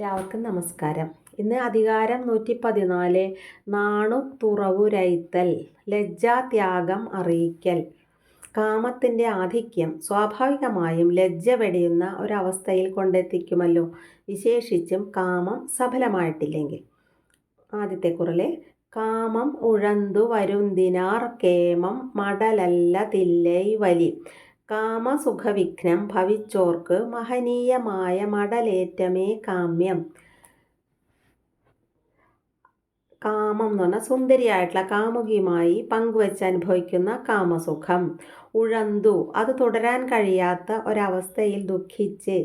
എല്ലാവർക്കും നമസ്കാരം. ഇന്ന് അധികാരം നൂറ്റി പതിനാല് നാണു തുറവുരൈത്തൽ ലജ്ജാത്യാഗം അറിയിക്കൽ. കാമത്തിന്റെ ആധിക്യം സ്വാഭാവികമായും ലജ്ജ വെടിയുന്ന ഒരവസ്ഥയിൽ കൊണ്ടെത്തിക്കുമല്ലോ. വിശേഷിച്ചും കാമം സഫലമായിട്ടില്ലെങ്കിൽ. ആദ്യത്തെ കുറലെ കാമം ഉഴന്തു വരുന്തിനാർ കേമം മടലല്ല തില്ലൈ വലി. കാമസുഖവിഘ്നം ഭവിച്ചോർക്ക് മഹനീയമായ മടലേറ്റമേ കാമ്യം. കാമം എന്ന് പറഞ്ഞാൽ സുന്ദരിയായിട്ടുള്ള കാമുകിയുമായി പങ്കുവെച്ച് അനുഭവിക്കുന്ന കാമസുഖം. ഉഴന്തു അത് തുടരാൻ കഴിയാത്ത ഒരവസ്ഥയിൽ ദുഃഖിച്ച്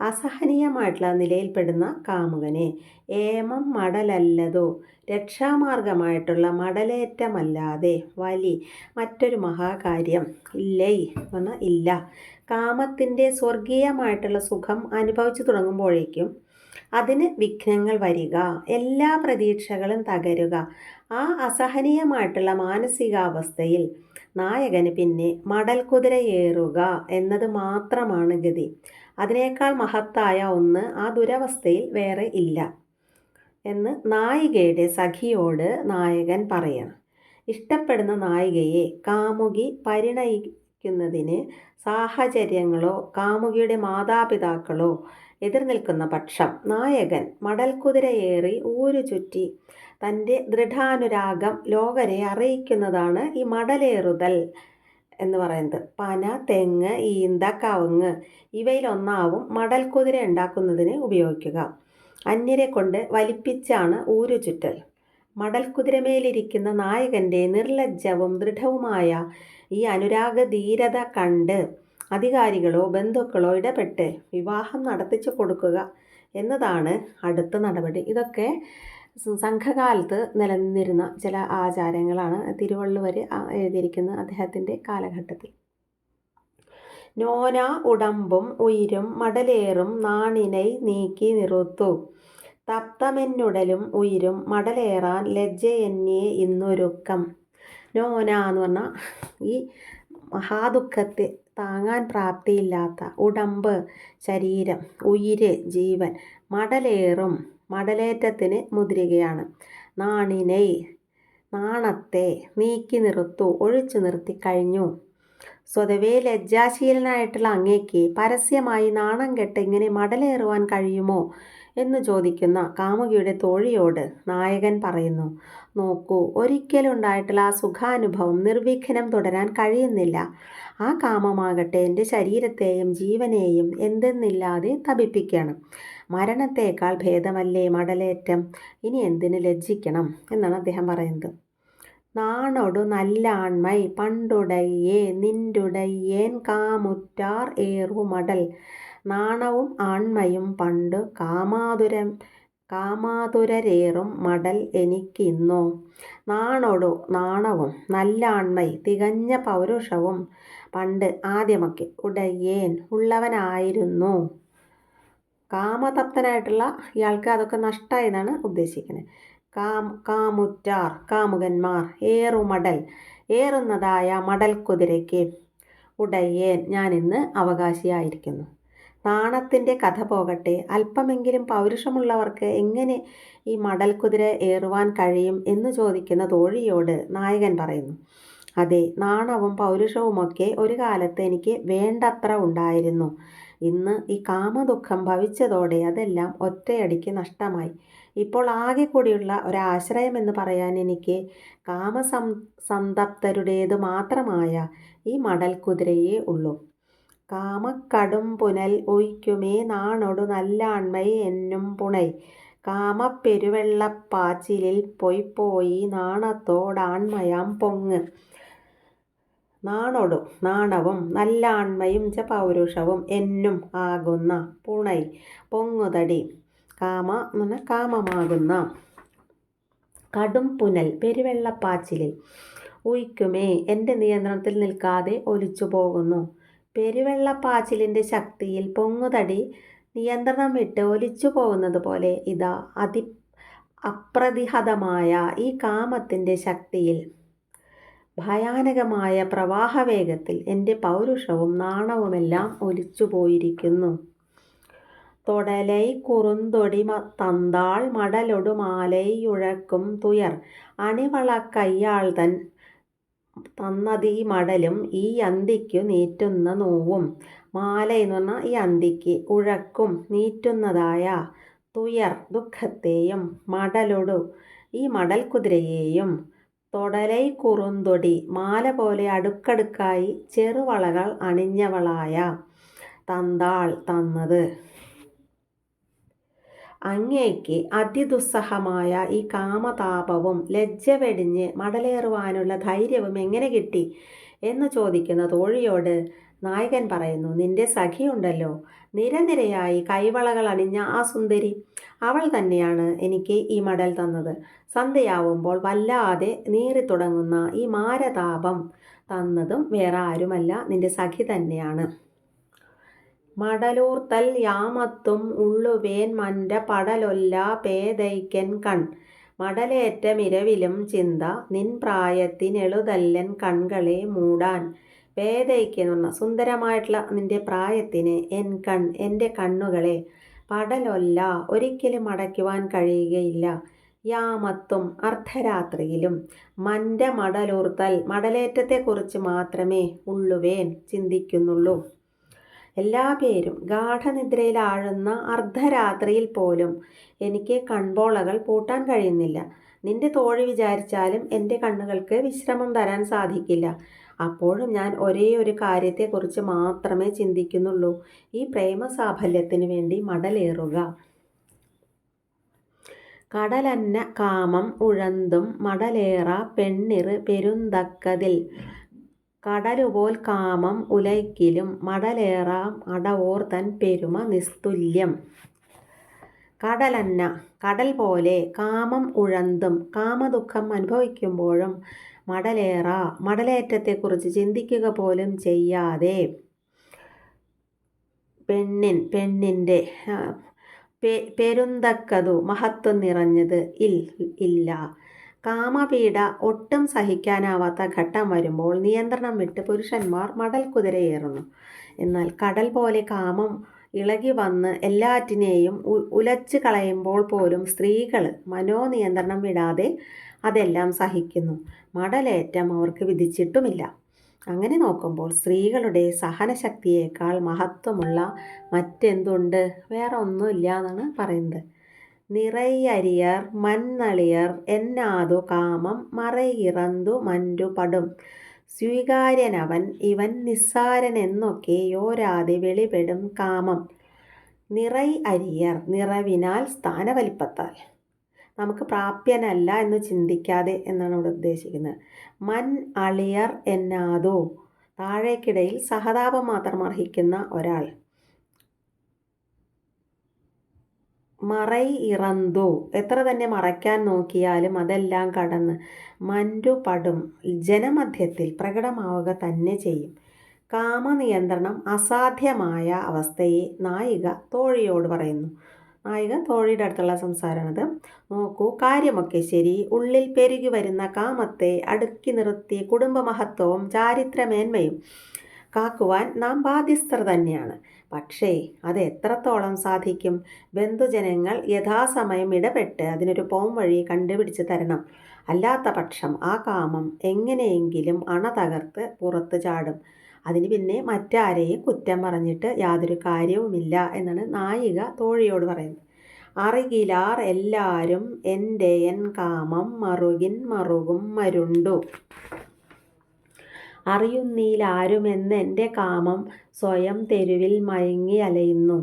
അസഹനീയമായിട്ടുള്ള നിലയിൽപ്പെടുന്ന കാമുകനെ. ഏമം മടലല്ലതോ. രക്ഷാമാർഗമായിട്ടുള്ള മടലേറ്റമല്ലാതെ വലി മറ്റൊരു മഹാകാര്യം ഇല്ലേ എന്ന് ഇല്ല. കാമത്തിന്റെ സ്വർഗീയമായിട്ടുള്ള സുഖം അനുഭവിച്ചു തുടങ്ങുമ്പോഴേക്കും അതിന് വിഘ്നങ്ങൾ വരിക എല്ലാ പ്രതീക്ഷകളും തകരുക. ആ അസഹനീയമായിട്ടുള്ള മാനസികാവസ്ഥയിൽ നായകന് പിന്നെ മടൽ കുതിരയേറുക എന്നത് മാത്രമാണ് ഗതി. അതിനേക്കാൾ മഹത്തായ ഒന്ന് ആ ദുരവസ്ഥയിൽ വേറെ ഇല്ല എന്ന് നായികയുടെ സഖിയോട് നായകൻ പറയണം. ഇഷ്ടപ്പെടുന്ന നായികയെ കാമുകി പരിണയിക്കുന്നതിന് സാഹചര്യങ്ങളോ കാമുകിയുടെ മാതാപിതാക്കളോ എതിർ നിൽക്കുന്ന പക്ഷം നായകൻ മടൽക്കുതിരയേറി ഊരു ചുറ്റി തന്റെ ദൃഢാനുരാഗം ലോകരെ അറിയിക്കുന്നതാണ് ഈ മടലേറുതൽ എന്ന് പറയുന്നത്. പന തെങ്ങ് ഈന്ത കവുങ്ങ് ഇവയിലൊന്നാവും മടൽക്കുതിര ഉണ്ടാക്കുന്നതിന് ഉപയോഗിക്കുക. അന്യരെ കൊണ്ട് വലിപ്പിച്ചാണ് ഊരു ചുറ്റൽ. മടൽക്കുതിരമേലിരിക്കുന്ന നായകന്റെ നിർലജ്ജവും ദൃഢവുമായ ഈ അനുരാഗ ധീരത കണ്ട് അധികാരികളോ ബന്ധുക്കളോ ഇടപെട്ട് വിവാഹം നടത്തിച്ചു കൊടുക്കുക എന്നതാണ് അടുത്ത നടപടി. ഇതൊക്കെ സംഘകാലത്ത് നിലനിന്നിരുന്ന ചില ആചാരങ്ങളാണ് തിരുവള്ളുവർ എഴുതിയിരിക്കുന്ന അദ്ദേഹത്തിന്റെ കാലഘട്ടത്തിൽ. നോന ഉടമ്പും ഉയിരും മടലേറും നാണിനൈ നീക്കി നിറുത്തു. തപ്തമെന്നുടലും ഉയിരും മടലേറാൻ ലജ്ജയെന്നേ ഇന്നൊരുക്കം. നോന എന്ന് പറഞ്ഞാൽ ഈ മഹാദുഃഖത്തെ താങ്ങാൻ പ്രാപ്തിയില്ലാത്ത ഉടമ്പ് ശരീരം ഉയിര് ജീവൻ മടലേറും മടലേറ്റത്തിന് മുദ്രികയാണ് നാണിനെ നാണത്തെ നീക്കി നിർത്തു ഒഴിച്ചു നിർത്തി കഴിഞ്ഞു. സ്വതവേ ലജ്ജാശീലനായിട്ടുള്ള അങ്ങേക്ക് പരസ്യമായി നാണം കെട്ട് ഇങ്ങനെ മടലേറുവാൻ കഴിയുമോ? എന്ന് ചോദിക്കുന്ന കാമുകിയുടെ തോഴിയോട് നായകൻ പറയുന്നു നോക്കൂ ഒരിക്കലും ഉണ്ടായിട്ടുള്ള ആ സുഖാനുഭവം നിർവിഘ്നം തുടരാൻ കഴിയുന്നില്ല. ആ കാമമാകട്ടെ എന്റെ ശരീരത്തെയും ജീവനെയും എന്തെന്നില്ലാതെ തപിപ്പിക്കണം. മരണത്തേക്കാൾ ഭേദമല്ലേ മടലേറ്റം? ഇനി എന്തിന് ലജ്ജിക്കണം? എന്നാണ് അദ്ദേഹം പറയുന്നത്. നാണൊടു നല്ലാൺമൈ പണ്ടുടയ്യേ നിന്റുടയ്യേൻ കാമുറ്റാർ ഏറുമടൽ നാണവും ആൺമയും പണ്ട് കാമാതുരം കാമാതുരരേറും മടൽ എനിക്കിന്നോ. നാണോടു നാണവും നല്ലാൺമൈ തികഞ്ഞ പൗരുഷവും പണ്ട് ആദ്യമൊക്കെ ഉടയേൻ ഉള്ളവനായിരുന്നു. കാമതപ്തനായിട്ടുള്ള ഇയാൾക്ക് അതൊക്കെ നഷ്ടമായി എന്നാണ് ഉദ്ദേശിക്കുന്നത്. കാം കാമുറ്റാർ കാമുകന്മാർ ഏറുമടൽ ഏറുന്നതായ മടൽ കുതിരയ്ക്ക് ഉടയേൻ ഞാനിന്ന് അവകാശിയായിരിക്കുന്നു. നാണത്തിന്റെ കഥ പോകട്ടെ. അല്പമെങ്കിലും പൗരുഷമുള്ളവർക്ക് എങ്ങനെ ഈ മടൽ കുതിര ഏറുവാൻ കഴിയും എന്ന് ചോദിക്കുന്ന തോഴിയോട് നായകൻ പറയുന്നു അതെ നാണവും പൗരുഷവുമൊക്കെ ഒരു കാലത്ത് എനിക്ക് വേണ്ടത്ര ഉണ്ടായിരുന്നു. ഇന്ന് ഈ കാമദുഃഖം ഭവിച്ചതോടെ അതെല്ലാം ഒറ്റയടിക്ക് നഷ്ടമായി. ഇപ്പോൾ ആകെ കൂടിയുള്ള ഒരാശ്രയം എന്ന് പറയാൻ എനിക്ക് കാമസം സന്തപ്തരുടേത് മാത്രമായ ഈ മടൽ കുതിരയേ ഉള്ളൂ. കാമക്കടും പുനൽ ഒയ്ക്കുമേ നാണൊടു നല്ലാൺമൈ എന്നും പുണൈ. കാമപ്പെരുവെള്ളപ്പാച്ചിലിൽ പൊയ് പോയി നാണത്തോടാൺമയാം പൊങ്ങ്. നാണൊടു നാണവും നല്ലാൺമയും ച പൗരുഷവും എന്നും ആകുന്ന പുണൈ പൊങ്ങുതടി. കാമ എന്ന് കാമമാകുന്ന കടും പുനൽ പെരുവെള്ളപ്പാച്ചിലിൽ ഉയിക്കുമേ എന്റെ നിയന്ത്രണത്തിൽ നിൽക്കാതെ ഒലിച്ചു പോകുന്നു പെരുവെള്ളപ്പാച്ചിലിന്റെ ശക്തിയിൽ പൊങ്ങുതടി നിയന്ത്രണം വിട്ട് ഒലിച്ചു പോകുന്നത് പോലെ ഇതാ അതി അപ്രതിഹതമായ ഈ കാമത്തിന്റെ ശക്തിയിൽ. ഭയാനകമായ പ്രവാഹവേഗത്തിൽ എന്റെ പൗരുഷവും നാണവുമെല്ലാം ഒലിച്ചു പോയിരിക്കുന്നു. തൊടലൈ കുറുന്തൊടി തന്താൾ മടലൊടുമാലയുഴക്കും തുയർ. അണിവള കയ്യാൾ തൻ തന്നതീ മടലും ഈ അന്തിക്കു നീറ്റുന്ന നോവും. മാല എന്ന് പറഞ്ഞാൽ ഈ അന്തിക്ക് ഉഴക്കും നീറ്റുന്നതായ തുയർ ദുഃഖത്തെയും മടലൊടു ഈ മടൽ കുതിരയെയും തൊടലൈ കുറുന്തൊടി മാല പോലെ അടുക്കടുക്കായി ചെറുവളകൾ അണിഞ്ഞവളായ തന്താൾ തന്നത്. അങ്ങേക്ക് അതിദുസ്സഹമായ ഈ കാമതാപവും ലജ്ജ വെടിഞ്ഞ് മടലേറുവാനുള്ള ധൈര്യവും എങ്ങനെ കിട്ടി? എന്ന് ചോദിക്കുന്ന തോഴിയോട് നായകൻ പറയുന്നു നിന്റെ സഖിയുണ്ടല്ലോ. നിരനിരയായി കൈവളകൾ അണിഞ്ഞ ആ സുന്ദരി അവൾ തന്നെയാണ് എനിക്ക് ഈ മടൽ തന്നത്. സന്ധ്യയാവുമ്പോൾ വല്ലാതെ നീറിത്തുടങ്ങുന്ന ഈ മാരതാപം തന്നതും വേറെ ആരുമല്ല. നിന്റെ സഖി തന്നെയാണ്. മടലൂർത്തൽ യാമത്തും ഉള്ളുവേൻ മന്റെ പടലൊല്ല പേതൈക്കൻ കൺ. മടലേറ്റ മിരവിലും ചിന്ത നിൻ പ്രായത്തിനെളുതല്ലൻ കൺകളെ മൂടാൻ. പേതയ്ക്ക് എന്ന് പറഞ്ഞാൽ സുന്ദരമായിട്ടുള്ള നിന്റെ പ്രായത്തിന് എൻ കൺ എന്റെ കണ്ണുകളെ പടലൊല്ല ഒരിക്കലും അടയ്ക്കുവാൻ കഴിയുകയില്ല. യാമത്തും അർദ്ധരാത്രിയിലും മന്റെ മടലൂർത്തൽ മടലേറ്റത്തെക്കുറിച്ച് മാത്രമേ ഉള്ളുവേൻ ചിന്തിക്കുന്നുള്ളൂ. എല്ലാ പേരും ഗാഠനിദ്രയിലാഴുന്ന അർദ്ധരാത്രിയിൽ പോലും എനിക്ക് കൺപോളകൾ പൂട്ടാൻ കഴിയുന്നില്ല. നിന്റെ തോഴി വിചാരിച്ചാലും എന്റെ കണ്ണുകൾക്ക് വിശ്രമം തരാൻ സാധിക്കില്ല. അപ്പോഴും ഞാൻ ഒരേ ഒരു കാര്യത്തെക്കുറിച്ച് മാത്രമേ ചിന്തിക്കുന്നുള്ളൂ. ഈ പ്രേമ സാഫല്യത്തിന് വേണ്ടി മടലേറുക. കടലന്ന കാമം ഉഴന്തും മടലേറ പെണ്ണിറ് പെരുന്തക്കതിൽ കടലുപോൽ കാമം ഉലയ്ക്കിലും മടലേറാം അടവോർ തൻ പെരുമ നിസ്തുല്യം. കടലന്ന കടൽ പോലെ കാമം ഉഴന്തും കാമദുഃഖം അനുഭവിക്കുമ്പോഴും മടലേറ മടലേറ്റത്തെക്കുറിച്ച് ചിന്തിക്കുക പോലും ചെയ്യാതെ പെണ്ണിൻ പെണ്ണിന്റെ പെരുന്തക്കതു മഹത്വം നിറഞ്ഞത് ഇൽ ഇല്ല. കാമപീഡ ഒട്ടും സഹിക്കാനാവാത്ത ഘട്ടം വരുമ്പോൾ നിയന്ത്രണം വിട്ട് പുരുഷന്മാർ മടൽ കുതിരയേറുന്നു എന്നാൽ കടൽ പോലെ കാമം ഇളകി വന്ന് എല്ലാറ്റിനെയും ഉലച്ചു കളയുമ്പോൾ പോലും സ്ത്രീകൾ മനോനിയന്ത്രണം വിടാതെ അതെല്ലാം സഹിക്കുന്നു. മടലേറ്റം അവർക്ക് വിധിച്ചിട്ടുമില്ല. അങ്ങനെ നോക്കുമ്പോൾ സ്ത്രീകളുടെ സഹനശക്തിയേക്കാൾ മഹത്വമുള്ള മറ്റെന്തുണ്ട്? വേറെ ഒന്നുമില്ല എന്നാണ് പറയുന്നത്. നിറയരിയർ മന്നളിയർ എന്നാതു കാമം മറയിറന്തു മന്റു പടും സ്വീകാര്യനവൻ ഇവൻ നിസ്സാരനെന്നൊക്കെ യോരാതെ വെളിപെടും കാമം. നിറൈ അരിയർ നിറവിനാൽ സ്ഥാനവലിപ്പത്താൽ. നമുക്ക് പ്രാപ്യനല്ല എന്ന് ചിന്തിക്കാതെ എന്നാണ് ഇവിടെ ഉദ്ദേശിക്കുന്നത്. മൻ അളിയർ എന്നാതോ. താഴേക്കിടയിൽ സഹതാപം മാത്രം അർഹിക്കുന്ന ഒരാൾ. മറൈ ഇറന്തോ? എത്ര തന്നെ മറയ്ക്കാൻ നോക്കിയാലും അതെല്ലാം കടന്ന് മന്റു പടും ജനമധ്യത്തിൽ പ്രകടമാവുക തന്നെ ചെയ്യും. കാമനിയന്ത്രണം അസാധ്യമായ അവസ്ഥയെ നായിക തോഴിയോട് പറയുന്നു. നായിക തോഴിയുടെ അടുത്തുള്ള സംസാരമാണത് നോക്കൂ കാര്യമൊക്കെ ശരി. ഉള്ളിൽ പെരുകി വരുന്ന കാമത്തെ അടുക്കി നിർത്തി കുടുംബമഹത്വവും ചാരിത്രമേന്മയും കാക്കുവാൻ നാം ബാധ്യസ്ഥർ തന്നെയാണ്. പക്ഷേ അത് എത്രത്തോളം സാധിക്കും? ബന്ധുജനങ്ങൾ യഥാസമയം ഇടപെട്ട് അതിനൊരു പോം വഴി കണ്ടുപിടിച്ച് തരണം. അല്ലാത്ത പക്ഷം ആ കാമം എങ്ങനെയെങ്കിലും അണ തകർത്ത് പുറത്ത് ചാടും. അതിന് പിന്നെ മറ്റാരെയും കുറ്റം പറഞ്ഞിട്ട് യാതൊരു കാര്യവുമില്ല എന്നാണ് നായിക തോഴിയോട് പറയുന്നത്. അറികിലാർ എല്ലാവരും എന്റെ എൻ കാമം മറുകിൻ മറുകും മരുണ്ടു. അറിയുന്നീലാരുമെന്ന് എന്റെ കാമം സ്വയം തെരുവിൽ മയങ്ങി അലയുന്നു.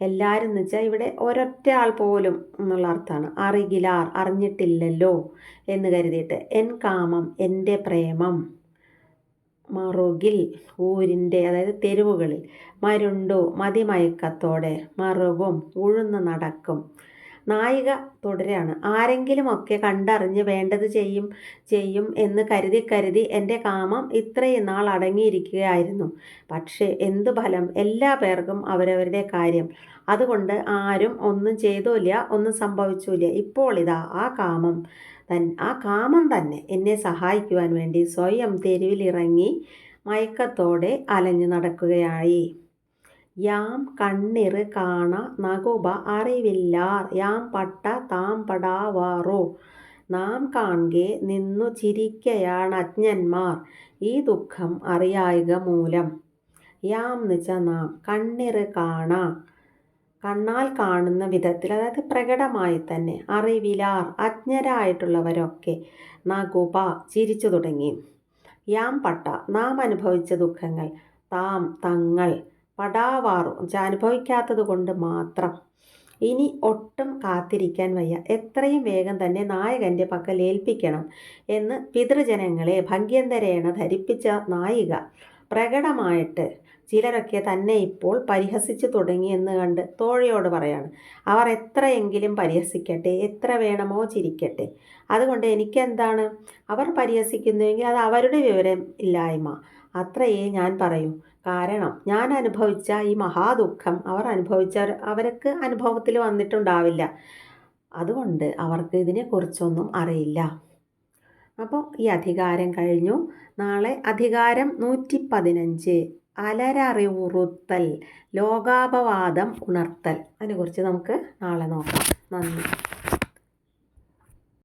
എല്ലാവരും എന്ന് വെച്ചാൽ ഇവിടെ ഒരൊറ്റ ആൾ പോലും എന്നുള്ള അർത്ഥമാണ്. അറികിലാർ അറിഞ്ഞിട്ടില്ലല്ലോ എന്ന് കരുതിയിട്ട് എൻ കാമം എന്റെ പ്രേമം. മറുകിൽ ഊരിന്റെ അതായത് തെരുവുകളിൽ മരുണ്ടു മതിമയക്കത്തോടെ മറുകും ഉഴുന്ന് നടക്കും. നായിക തുടരുകയാണ് ആരെങ്കിലുമൊക്കെ കണ്ടറിഞ്ഞ് വേണ്ടത് ചെയ്യും ചെയ്യും എന്ന് കരുതി കരുതി എന്റെ കാമം ഇത്രയും നാൾ അടങ്ങിയിരിക്കുകയായിരുന്നു. പക്ഷേ എന്തു ഫലം? എല്ലാ പേർക്കും അവരവരുടെ കാര്യം. അതുകൊണ്ട് ആരും ഒന്നും ചെയ്തൂല്ല ഒന്നും സംഭവിച്ചില്ല. ഇപ്പോൾ ഇതാ ആ കാമം തൻ ആ കാമം തന്നെ എന്നെ സഹായിക്കുവാൻ വേണ്ടി സ്വയം തെരുവിലിറങ്ങി മയക്കത്തോടെ അലഞ്ഞു നടക്കുകയായി. യാം കണ്ണിറ് കാണ നകുപ അറിവില്ലാർ യാം പട്ട താം പടാവാറോ. നാം കാണെ നിന്നു ചിരിക്കയാണ് അജ്ഞന്മാർ ഈ ദുഃഖം അറിയായ്ക മൂലം. യാം വെച്ചാൽ നാം കണ്ണിറ് കാണ കണ്ണാൽ കാണുന്ന വിധത്തിൽ അതായത് പ്രകടമായി തന്നെ അറിവിലാർ അജ്ഞരായിട്ടുള്ളവരൊക്കെ നകുപ ചിരിച്ചു തുടങ്ങി. യാം പട്ട നാം അനുഭവിച്ച ദുഃഖങ്ങൾ താം തങ്ങൾ പടാവാറു അനുഭവിക്കാത്തത് കൊണ്ട് മാത്രം. ഇനി ഒട്ടും കാത്തിരിക്കാൻ വയ്യ. എത്രയും വേഗം തന്നെ നായകന്റെ പക്കൽ ഏൽപ്പിക്കണം എന്ന് പിതൃജനങ്ങളെ ഭംഗ്യന്തരേണ ധരിപ്പിച്ച നായിക. പ്രകടമായിട്ട് ചിലരൊക്കെ തന്നെ ഇപ്പോൾ പരിഹസിച്ചു തുടങ്ങി എന്ന് കണ്ട് തോഴയോട് പറയാണ്. അവർ എത്രയെങ്കിലും പരിഹസിക്കട്ടെ എത്ര വേണമോ ചിരിക്കട്ടെ. അതുകൊണ്ട് എനിക്കെന്താണ്? അവർ പരിഹസിക്കുന്നുവെങ്കിൽ അത് അവരുടെ വിവരം ഇല്ലായ്മ. അത്രയേ ഞാൻ പറയൂ. കാരണം ഞാൻ അനുഭവിച്ച ഈ മഹാദുഃഖം അവർ അനുഭവിച്ച അവർക്ക് അനുഭവത്തിൽ വന്നിട്ടുണ്ടാവില്ല. അതുകൊണ്ട് അവർക്ക് ഇതിനെക്കുറിച്ചൊന്നും അറിയില്ല. അപ്പോൾ ഈ അധികാരം കഴിഞ്ഞു. നാളെ അധികാരം നൂറ്റി പതിനഞ്ച് അലരറിവുറുത്തൽ ലോകാപവാദം ഉണർത്തൽ. അതിനെക്കുറിച്ച് നമുക്ക് നാളെ നോക്കാം. നന്ദി.